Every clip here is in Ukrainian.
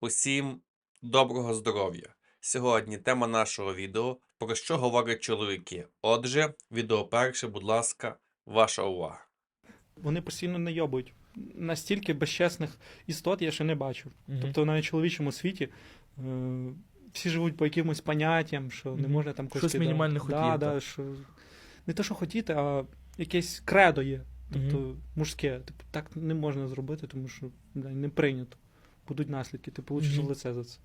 Усім доброго здоров'я! Сьогодні тема нашого відео про що говорять чоловіки. Отже, відео перше, будь ласка, ваша увага. Вони постійно найобують. Настільки безчесних істот я ще не бачив. Мгм. Тобто в навіть чоловічому світі е, всі живуть по якимось поняттям, що не Мгм. можна там когось Щось кидати. мінімальне да, хотіти. да, що... Не те, що хотіти, а якесь кредо є. Тобто мужське. Типу, так не можна зробити, тому що бля, не прийнято. Будуть наслідки, ти получиш в лице за це.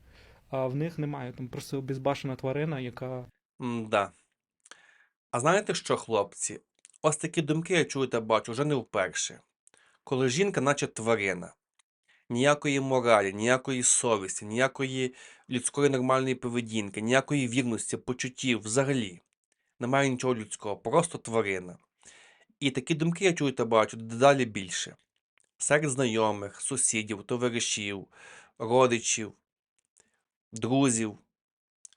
А в них немає. Там просто безбашена тварина, яка. М-да. А знаєте що, хлопці? Ось такі думки я чую та бачу вже не вперше. Коли жінка, наче тварина, ніякої моралі, ніякої совісті, ніякої людської нормальної поведінки, ніякої вірності, почуттів взагалі. Немає нічого людського, просто тварина. І такі думки я чую та бачу дедалі більше. Серед знайомих, сусідів, товаришів, родичів, друзів.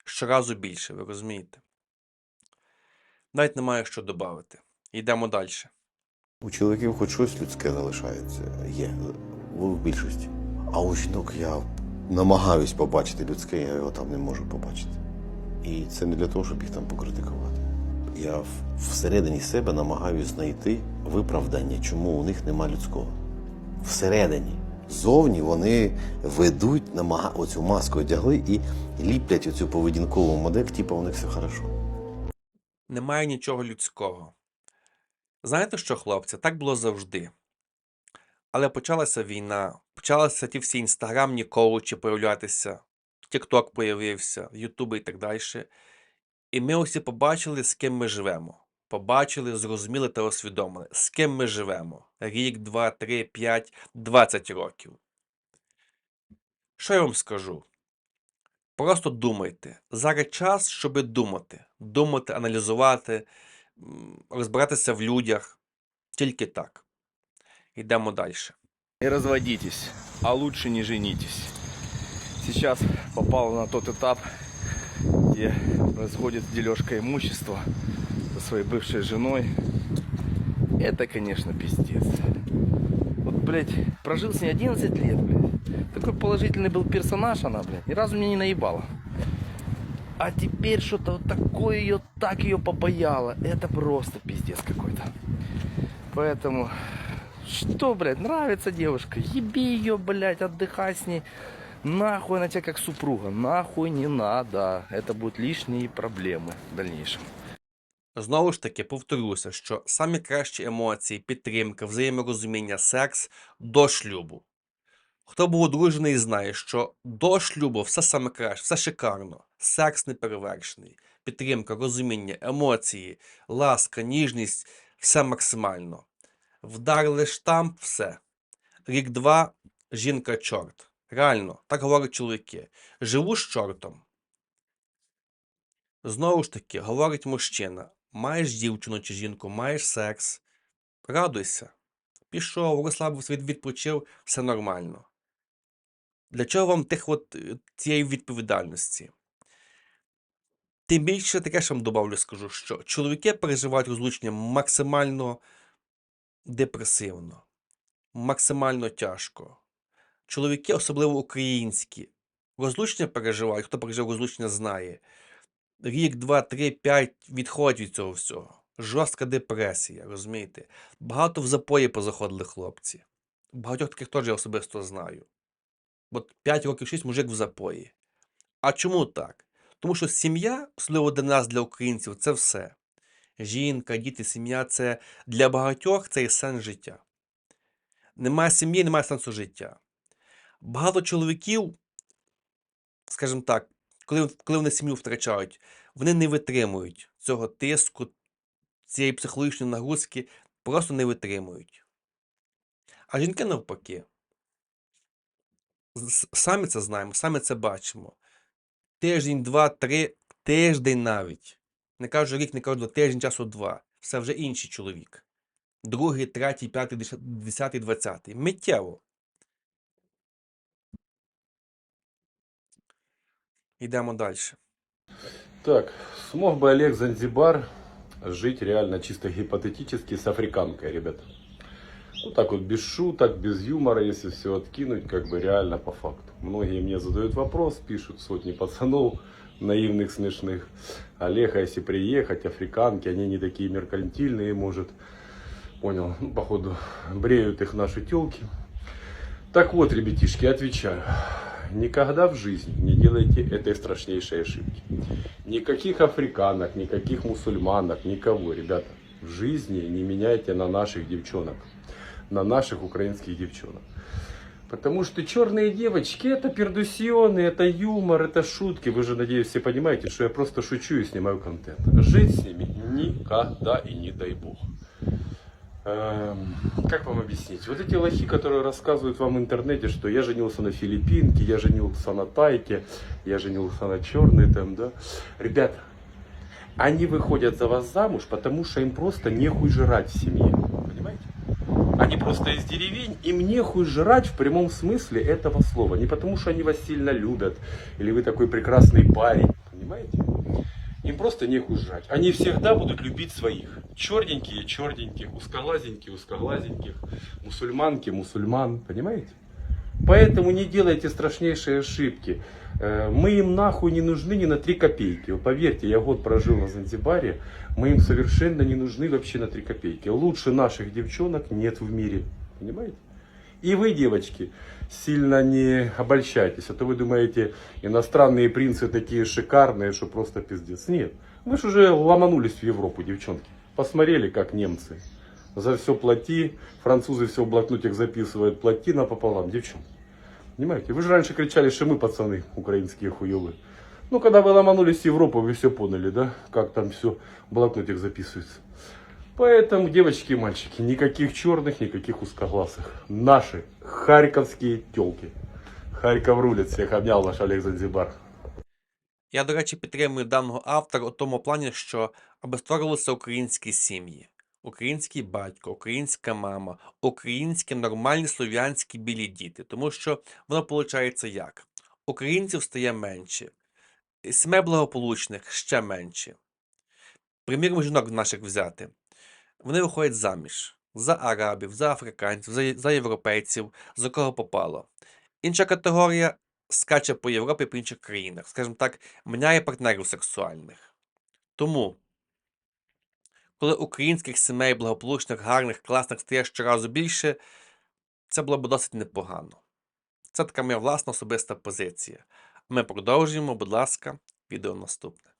Щоразу більше, ви розумієте? Навіть немає що додати. Йдемо далі. У чоловіків хоч щось людське залишається, є в більшості. А у жінок я намагаюсь побачити людське, я його там не можу побачити. І це не для того, щоб їх там покритикувати. Я всередині себе намагаюсь знайти виправдання, чому у них нема людського. Всередині. Зовні вони ведуть, намага... оцю маску одягли і ліплять оцю поведінкову модель, типу у них все хорошо. Немає нічого людського. Знаєте що, хлопці, так було завжди. Але почалася війна, почалися ті всі інстаграмні коучі появлятися, Тікток появився, Ютуб і так далі. І ми усі побачили, з ким ми живемо. Побачили, зрозуміли та усвідомили, з ким ми живемо. Рік, два, три, п'ять, двадцять років. Що я вам скажу? Просто думайте. Зараз час, щоб думати. Думати, аналізувати, розбиратися в людях. Тільки так. Йдемо далі. Не разводитесь, а лучше не женитесь. Сейчас попал на тот этап, где происходит дележка имущества своей бывшей женой. Это, конечно, пиздец. Вот, блядь, прожил с ней 11 лет, блядь. Такой положительный был персонаж она, блядь, ни разу меня не наебала. А теперь что-то вот такое ее, так ее попаяло. Это просто пиздец какой-то. Поэтому что, блядь, нравится девушка? Еби ее, блядь, отдыхай с ней. Нахуй она тебе как супруга. Нахуй не надо. Это будут лишние проблемы в дальнейшем. Знову ж таки, повторюся, що самі кращі емоції, підтримка, взаєморозуміння, секс до шлюбу. Хто був одружений, знає, що до шлюбу все саме краще, все шикарно, секс неперевершений, підтримка, розуміння, емоції, ласка, ніжність все максимально. Вдарили штамп, все. Рік-два, жінка чорт. Реально, так говорять чоловіки. Живу з чортом. Знову ж таки, говорить мужчина: маєш дівчину чи жінку, маєш секс, радуйся. Пішов, розслабився, відпочив, все нормально. Для чого вам тих от е, цієї відповідальності? Тим більше таке ж вам добавлю, скажу, що чоловіки переживають розлучення максимально депресивно, максимально тяжко. Чоловіки, особливо українські, розлучення переживають, хто пережив розлучення, знає рік, два, три, п'ять відходять від цього всього. Жорстка депресія, розумієте? Багато в запої позаходили хлопці. Багатьох таких теж я особисто знаю. От 5 років 6 мужик в запої. А чому так? Тому що сім'я, особливо для нас, для українців, це все. Жінка, діти, сім'я це для багатьох це і сенс життя. Немає сім'ї, немає сенсу життя. Багато чоловіків, скажімо так, коли, коли вони сім'ю втрачають, вони не витримують цього тиску, цієї психологічної нагрузки, просто не витримують. А жінки навпаки. Самі це знаємо, самі це бачимо. Тиждень, два, три, тиждень навіть. Не кажу рік, не кажу два, тиждень часу два. Все вже інший чоловік. Другий, третій, п'ятий, десятий, двадцятий. Миттєво. Йдемо далі. Так, смог бы Олег Занзибар жить реально чисто гипотетически с африканкой, ребята? Ну так вот, без шуток, без юмора, если все откинуть, как бы реально по факту. Многие мне задают вопрос, пишут сотни пацанов наивных, смешных. Олег, а если приехать, африканки, они не такие меркантильные, может. Понял, ну, походу, бреют их наши телки. Так вот, ребятишки, отвечаю. Никогда в жизни не делайте этой страшнейшей ошибки. Никаких африканок, никаких мусульманок, никого, ребята. В жизни не меняйте на наших девчонок. На наших украинских девчонок. Потому что черные девочки это пердусионы, это юмор, это шутки. Вы же, надеюсь, все понимаете, что я просто шучу и снимаю контент. Жить с ними никогда и не дай бог. Эм, как вам объяснить? Вот эти лохи, которые рассказывают вам в интернете, что я женился на филиппинке, я женился на тайке, я женился на черной там, да. Ребята, они выходят за вас замуж, потому что им просто нехуй жрать в семье. Понимаете? Они просто из деревень, им нехуй жрать в прямом смысле этого слова. Не потому что они вас сильно любят, или вы такой прекрасный парень. Понимаете? Им просто нехуй жрать. Они всегда будут любить своих. Черненькие, черненьких, узкоглазенькие, узкоглазеньких, мусульманки, мусульман. Понимаете? Поэтому не делайте страшнейшие ошибки. Э, Мы им нахуй не нужны ни на 3 копейки. Поверьте, я год прожил на Занзибаре, мы им совершенно не нужны вообще на 3 копейки. Лучше наших девчонок нет в мире. Понимаете? И вы, девочки, сильно не обольщайтесь, а то вы думаете, иностранные принцы такие шикарные, что просто пиздец. Нет, мы же уже ломанулись в Европу, девчонки. Посмотрели, как немцы. За все плати, французы все в блокнотик записывают, плати напополам, девчонки. Понимаете? Вы же раньше кричали, что мы пацаны украинские хуевые. Ну, когда вы ломанулись в Европу, вы все поняли, да? Как там все в блокнотик записывается. Поэтому, девочки и мальчики, никаких черных, никаких узкоглазых. Наши харьковские телки. Харьков рулит. Всех обнял наш Олег Занзибар. Я, до речі, підтримую даного автора у тому плані, що аби створювалися українські сім'ї. Український батько, українська мама, українські нормальні слов'янські білі діти. Тому що воно виходить як? Українців стає менше, сімей благополучних ще менше. Приміром жінок наших взяти. Вони виходять заміж за арабів, за африканців, за, за європейців, за кого попало. Інша категорія скаче по Європі по інших країнах, скажімо так, міняє партнерів сексуальних. Тому, коли українських сімей благополучних, гарних, класних стає щоразу більше, це було б досить непогано. Це така моя власна особиста позиція. Ми продовжуємо, будь ласка, відео наступне.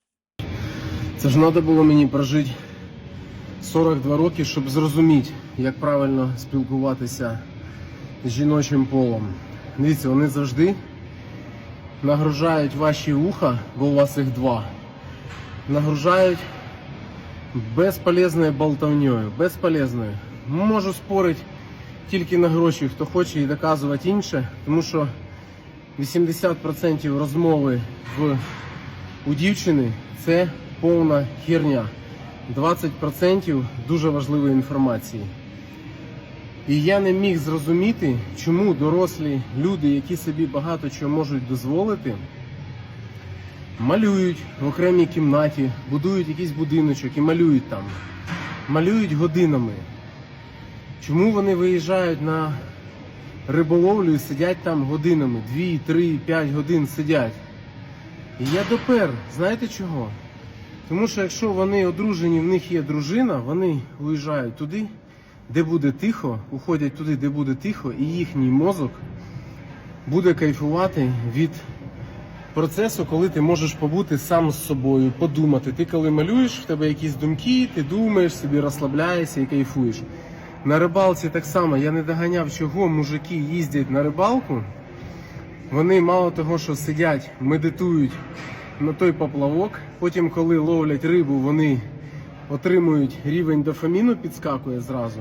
Це ж треба було мені прожити 42 роки, щоб зрозуміти, як правильно спілкуватися з жіночим полом. Дивіться, вони завжди нагружають ваші вуха, бо у вас їх два. Нагружають безполезною болтовньою, безполезною. Можу спорити тільки на гроші, хто хоче і доказувати інше, тому що 80% розмови в, у дівчини це повна херня. 20% дуже важливої інформації. І я не міг зрозуміти, чому дорослі люди, які собі багато чого можуть дозволити, малюють в окремій кімнаті, будують якийсь будиночок і малюють там. Малюють годинами. Чому вони виїжджають на риболовлю і сидять там годинами? 2, 3, 5 годин сидять. І я допер, знаєте чого? Тому що якщо вони одружені, в них є дружина, вони виїжджають туди, де буде тихо, уходять туди, де буде тихо, і їхній мозок буде кайфувати від процесу, коли ти можеш побути сам з собою, подумати. Ти коли малюєш, в тебе якісь думки, ти думаєш, собі розслабляєшся і кайфуєш. На рибалці так само я не доганяв, чого мужики їздять на рибалку. Вони мало того, що сидять, медитують на той поплавок. Потім, коли ловлять рибу, вони отримують рівень дофаміну, підскакує зразу.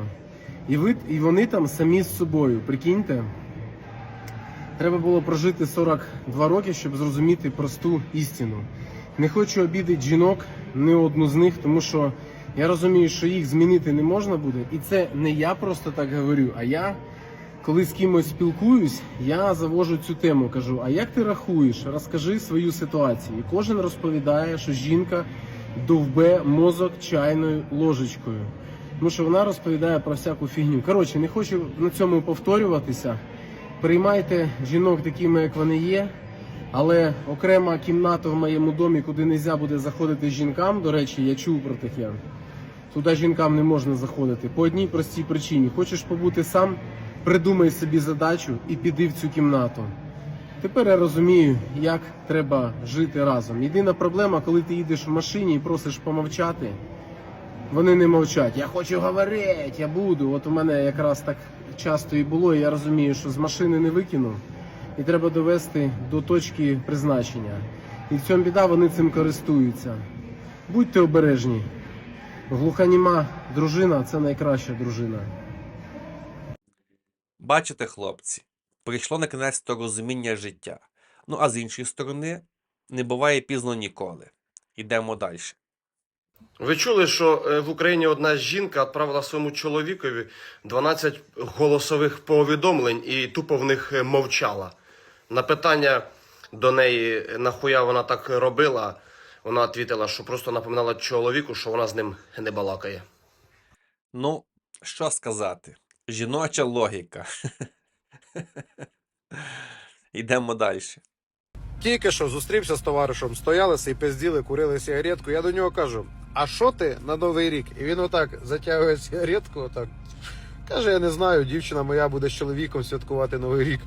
І, ви, і вони там самі з собою. Прикиньте, треба було прожити 42 роки, щоб зрозуміти просту істину. Не хочу обідати жінок, не одну з них, тому що я розумію, що їх змінити не можна буде. І це не я просто так говорю, а я коли з кимось спілкуюсь, я завожу цю тему, кажу: а як ти рахуєш? Розкажи свою ситуацію. І кожен розповідає, що жінка довбе мозок чайною ложечкою. Тому що вона розповідає про всяку фігню. Коротше, не хочу на цьому повторюватися. Приймайте жінок такими, як вони є. Але окрема кімната в моєму домі, куди не можна буде заходити жінкам. До речі, я чув про таке. Туди жінкам не можна заходити. По одній простій причині. Хочеш побути сам, придумай собі задачу і піди в цю кімнату. Тепер я розумію, як треба жити разом. Єдина проблема, коли ти їдеш в машині і просиш помовчати, вони не мовчать. Я хочу говорити, я буду. От у мене якраз так часто і було, і я розумію, що з машини не викину, і треба довести до точки призначення. І в цьому біда вони цим користуються. Будьте обережні. Глуханіма дружина це найкраща дружина. Бачите, хлопці, прийшло на кінець то розуміння життя. Ну а з іншої сторони, не буває пізно ніколи. Йдемо далі. Ви чули, що е, в Україні одна жінка відправила своєму чоловікові 12 голосових повідомлень і тупо в них е, мовчала. На питання до неї, е, нахуя вона так робила, вона відповіла, що просто напоминала чоловіку, що вона з ним не балакає. Ну, що сказати? Жіноча логіка. Йдемо далі. Тільки що зустрівся з товаришем, стоялися і пизділи, курили сигаретку. Я до нього кажу: а що ти на новий рік? І він отак затягує сигаретку, отак. Каже, я не знаю, дівчина моя буде з чоловіком святкувати новий рік.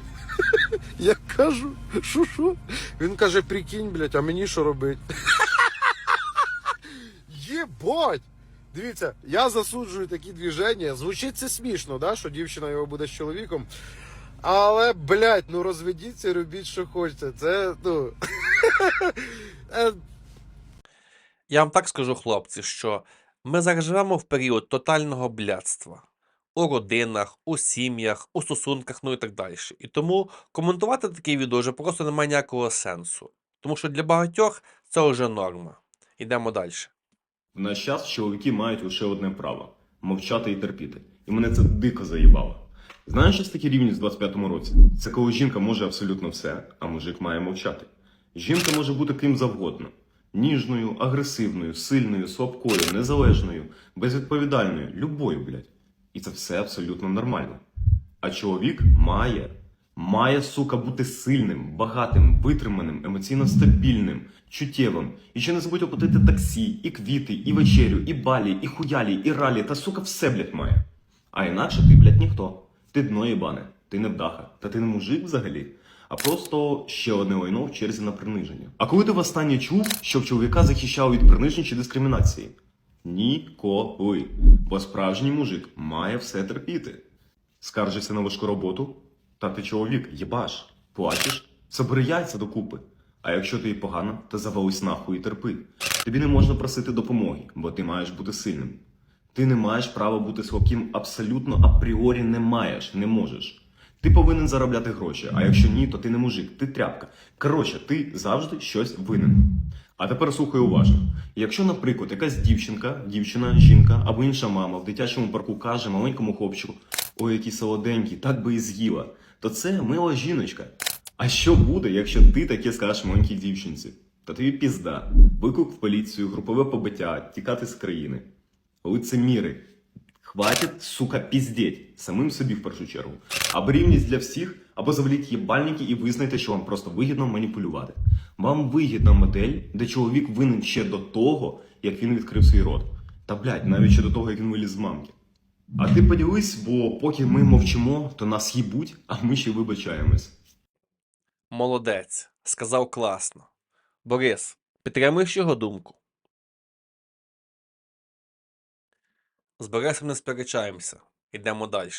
Я кажу, що що? Він каже, прикинь, блядь, а мені що робити? Єбать! Дивіться, я засуджую такі движення. Звучить це смішно, да, що дівчина його буде з чоловіком. Але, блядь, ну розведіться, робіть, що хочете. Це, ну. е, Я вам так скажу, хлопці, що ми зараз живемо в період тотального блядства. У родинах, у сім'ях, у стосунках, ну і так далі. І тому коментувати такі відео вже просто немає ніякого сенсу. Тому що для багатьох це вже норма. Йдемо далі. В наш час чоловіки мають лише одне право мовчати і терпіти. І мене це дико заїбало. Знаєш, що таке рівність в 25-му році? Це коли жінка може абсолютно все, а мужик має мовчати. Жінка може бути ким завгодно: ніжною, агресивною, сильною, слабкою, незалежною, безвідповідальною, любою, блядь. І це все абсолютно нормально. А чоловік має, має, сука, бути сильним, багатим, витриманим, емоційно стабільним, чуттєвим. І ще не забудь оплатити таксі, і квіти, і вечерю, і балі, і хуялі, і ралі, та сука, все, блядь, має. А інакше ти, блядь, ніхто. Ти дно єбане, ти не вдаха, та ти не мужик взагалі, а просто ще одне лайно в черзі на приниження. А коли ти востаннє чув, що в чоловіка захищали від принижень чи дискримінації? Ніколи. Бо справжній мужик має все терпіти. Скаржишся на важку роботу? Та ти чоловік, єбаш, плачеш, забери яйця докупи. А якщо ти погано, то завались нахуй і терпи. Тобі не можна просити допомоги, бо ти маєш бути сильним. Ти не маєш права бути слабким абсолютно апріорі не маєш, не можеш. Ти повинен заробляти гроші, а якщо ні, то ти не мужик, ти тряпка. Коротше, ти завжди щось винен. А тепер слухай уважно. Якщо, наприклад, якась дівчинка, дівчина, жінка або інша мама в дитячому парку каже маленькому хлопчику, ой, який солоденький, так би і з'їла, то це мила жіночка. А що буде, якщо ти таке скажеш маленькій дівчинці? Та тобі пізда, виклик в поліцію, групове побиття, тікати з країни. Лицеміри. Хватить, сука, піздеть. Самим собі в першу чергу. Або рівність для всіх, або заваліть їбальники і визнайте, що вам просто вигідно маніпулювати. Вам вигідна модель, де чоловік винен ще до того, як він відкрив свій рот. Та блядь, навіть ще до того, як він виліз з мамки. А ти поділись, бо поки ми мовчимо, то нас їбуть, а ми ще вибачаємось. Молодець. Сказав класно. Борис, підтримуєш його думку? З Борисом не сперечаємося. Йдемо далі.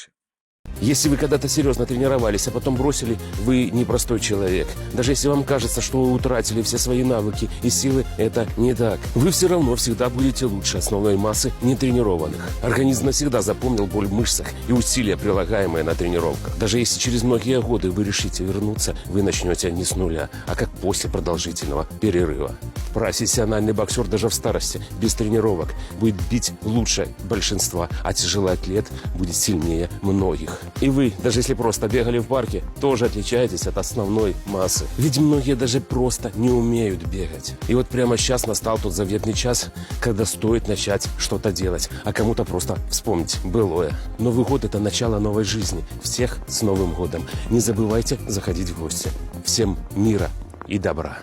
Если вы когда-то серьезно тренировались, а потом бросили, вы непростой человек. Даже если вам кажется, что вы утратили все свои навыки и силы, это не так. Вы все равно всегда будете лучше основной массы нетренированных. Организм навсегда запомнил боль в мышцах и усилия, прилагаемые на тренировках. Даже если через многие годы вы решите вернуться, вы начнете не с нуля, а как после продолжительного перерыва. Профессиональный боксер даже в старости, без тренировок, будет бить лучше большинства, а тяжелый атлет будет сильнее многих. И вы, даже если просто бегали в парке, тоже отличаетесь от основной массы. Ведь многие даже просто не умеют бегать. И вот прямо сейчас настал тот заветный час, когда стоит начать что-то делать, а кому-то просто вспомнить былое. Новый год – это начало новой жизни. Всех с Новым годом. Не забывайте заходить в гости. Всем мира и добра.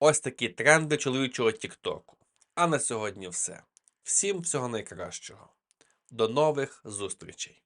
Ось такі тренди чоловічого Тіктоку. А на сьогодні все. Всім всього найкращого. До нових зустрічей!